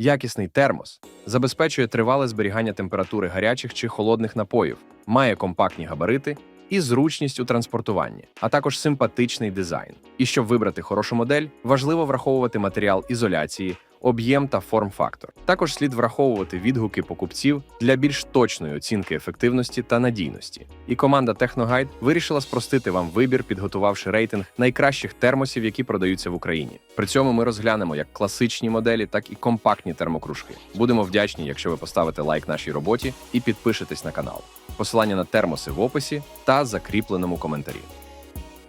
Якісний термос забезпечує тривале зберігання температури гарячих чи холодних напоїв, має компактні габарити і зручність у транспортуванні, а також симпатичний дизайн. І щоб вибрати хорошу модель, важливо враховувати матеріал ізоляції, об'єм та форм-фактор. Також слід враховувати відгуки покупців для більш точної оцінки ефективності та надійності. І команда Техногайд вирішила спростити вам вибір, підготувавши рейтинг найкращих термосів, які продаються в Україні. При цьому ми розглянемо як класичні моделі, так і компактні термокружки. Будемо вдячні, якщо ви поставите лайк нашій роботі і підпишетесь на канал. Посилання на термоси в описі та закріпленому коментарі.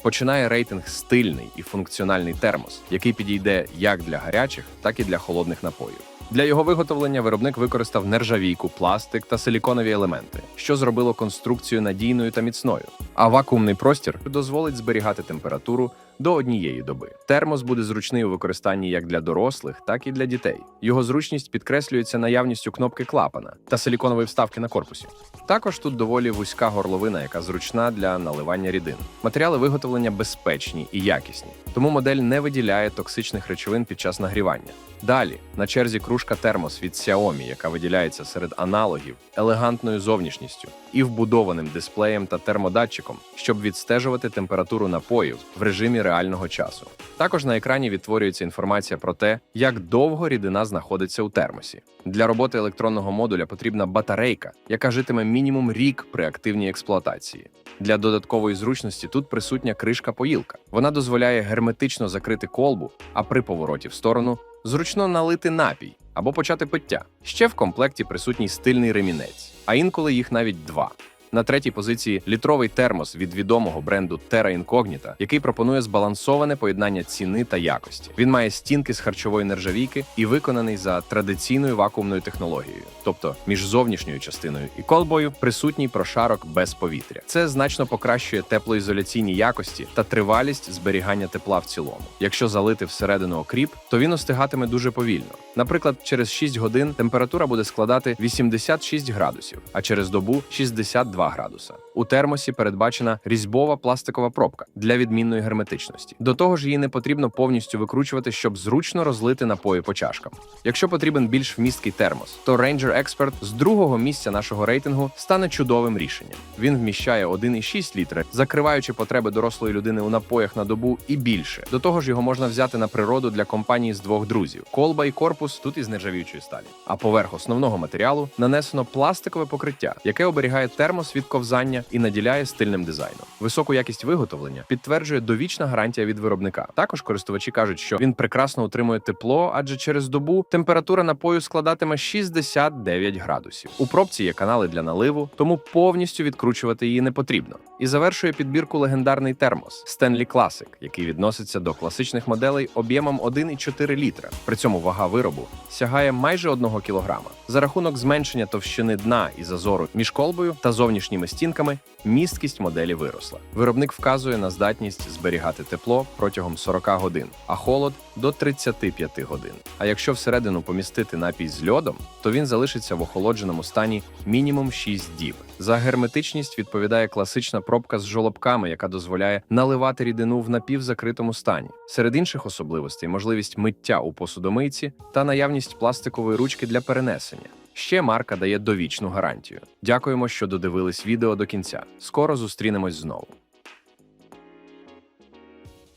Починає рейтинг стильний і функціональний термос, який підійде як для гарячих, так і для холодних напоїв. Для його виготовлення виробник використав нержавійку, пластик та силіконові елементи, що зробило конструкцію надійною та міцною. А вакуумний простір дозволить зберігати температуру до однієї доби. Термос буде зручний у використанні як для дорослих, так і для дітей. Його зручність підкреслюється наявністю кнопки клапана та силіконової вставки на корпусі. Також тут доволі вузька горловина, яка зручна для наливання рідин. Матеріали виготовлення безпечні і якісні, тому модель не виділяє токсичних речовин під час нагрівання. Далі на черзі кружка термос від Xiaomi, яка виділяється серед аналогів елегантною зовнішністю і вбудованим дисплеєм та термодатчиком, щоб відстежувати температуру напоїв в режимі реального часу. Також на екрані відтворюється інформація про те, як довго рідина знаходиться у термосі. Для роботи електронного модуля потрібна батарейка, яка житиме мінімум рік при активній експлуатації. Для додаткової зручності тут присутня кришка-поїлка. Вона дозволяє герметично закрити колбу, а при повороті в сторону зручно налити напій або почати пиття. Ще в комплекті присутній стильний ремінець, а інколи їх навіть два. На третій позиції літровий термос від відомого бренду Terra Incognita, який пропонує збалансоване поєднання ціни та якості. Він має стінки з харчової нержавійки і виконаний за традиційною вакуумною технологією, тобто між зовнішньою частиною і колбою присутній прошарок без повітря. Це значно покращує теплоізоляційні якості та тривалість зберігання тепла в цілому. Якщо залити всередину окріп, то він остигатиме дуже повільно. Наприклад, через 6 годин температура буде складати 86 градусів, а через добу 62 градуса. У термосі передбачена різьбова пластикова пробка для відмінної герметичності. До того ж, її не потрібно повністю викручувати, щоб зручно розлити напої по чашкам. Якщо потрібен більш вмісткий термос, то Ranger Expert з другого місця нашого рейтингу стане чудовим рішенням. Він вміщає 1,6 літри, закриваючи потреби дорослої людини у напоях на добу і більше. До того ж, його можна взяти на природу для компанії з двох друзів. Колба і корпус тут із нержавіючої сталі. А поверх основного матеріалу нанесено пластикове покриття, яке оберігає термос від ковзання і наділяє стильним дизайном. Високу якість виготовлення підтверджує довічна гарантія від виробника. Також користувачі кажуть, що він прекрасно утримує тепло, адже через добу температура напою складатиме 69 градусів. У пробці є канали для наливу, тому повністю відкручувати її не потрібно. І завершує підбірку легендарний термос Stanley Classic, який відноситься до класичних моделей об'ємом 1,4 літра. При цьому вага виробу сягає майже 1 кілограма. За рахунок зменшення товщини дна і зазору між колбою та зовнішніми стінками місткість моделі виросла. Виробник вказує на здатність зберігати тепло протягом 40 годин, а холод до 35 годин. А якщо всередину помістити напій з льодом, то він залишиться в охолодженому стані мінімум 6 діб. За герметичність відповідає класична пробка з жолобками, яка дозволяє наливати рідину в напівзакритому стані. Серед інших особливостей можливість миття у посудомийці та наявність пластикової ручки для перенесення. Ще марка дає довічну гарантію. Дякуємо, що додивились відео до кінця. Скоро зустрінемось знову.